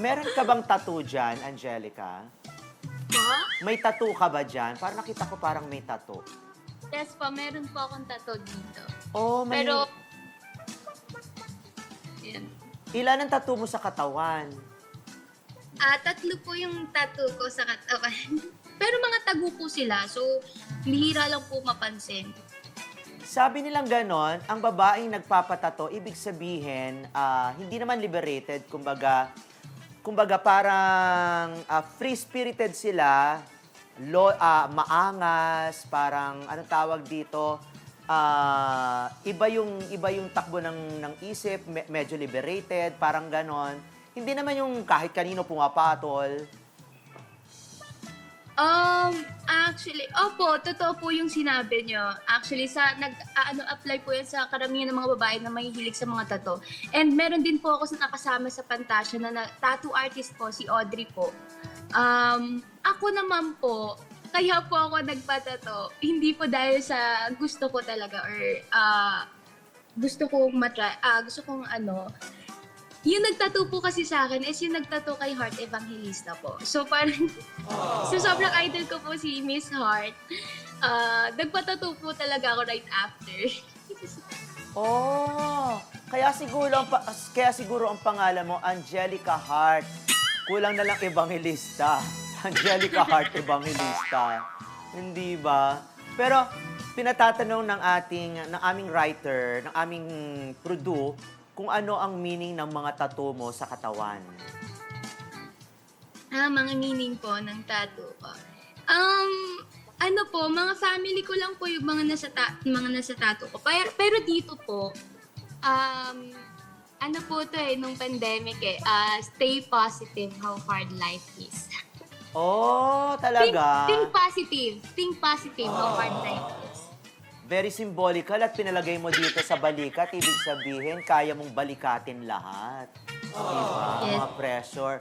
Meron ka bang tattoo dyan, Angelica? Po? May tattoo ka ba dyan? Parang nakita ko parang may tattoo. Yes po, meron po akong tattoo dito. Oh, may... Pero, Ayan. Ilan ang tattoo mo sa katawan? Ah, tatlo po yung tattoo ko sa katawan. Pero mga tago po sila, so bihira lang po mapansin. Sabi nilang ganon, ang babaeng nagpapatato, ibig sabihin, ah, hindi naman liberated, kumbaga, kumbaga parang ah, free-spirited sila, lo, ah, maangas, parang, anong tawag dito, ah, iba yung iba yung takbo ng ng isip, me- medyo liberated, parang ganon. Hindi naman yung kahit kanino pumapatol. Um, actually, opo, totoo po yung sinabi nyo. Actually, sa nag ah, ano apply po yan sa karamihan ng mga babae na may hilig sa mga tattoo. And meron din po ako sa nakasama sa Pantasya na, na tattoo artist po, si Audrey po. Um, ako naman po, kaya po ako nagpatato, hindi po dahil sa gusto ko talaga or ah, gusto kong matry, ah, gusto kong ano, yung nagtattoo po kasi sa akin is yung nagtattoo kay Heart Evangelista po. So parang, so sobrang idol ko po si Miss Heart. Uh, nagpatattoo po talaga ako right after. Oh, kaya siguro ang pa- kaya siguro ang pangalan mo Angelica Hart. Kulang na lang evangelista. Angelica Hart Evangelista. Hindi ba? Pero pinatatanong ng ating ng aming writer, ng aming produ kung ano ang meaning ng mga tattoo mo sa katawan. ah, mga meaning po ng tattoo ko. Um, ano po, mga family ko lang po yung mga nasa, ta- mga nasa tattoo ko. Pero, pero dito po, um, ano po to eh, nung pandemic eh, ah, stay positive how hard life is. Oh, Think, talaga? think positive. Think positive how hard life is. Very symbolical at pinalagay mo dito sa balikat. Ibig sabihin, kaya mong balikatin lahat. Diba? Yes. Mga pressure.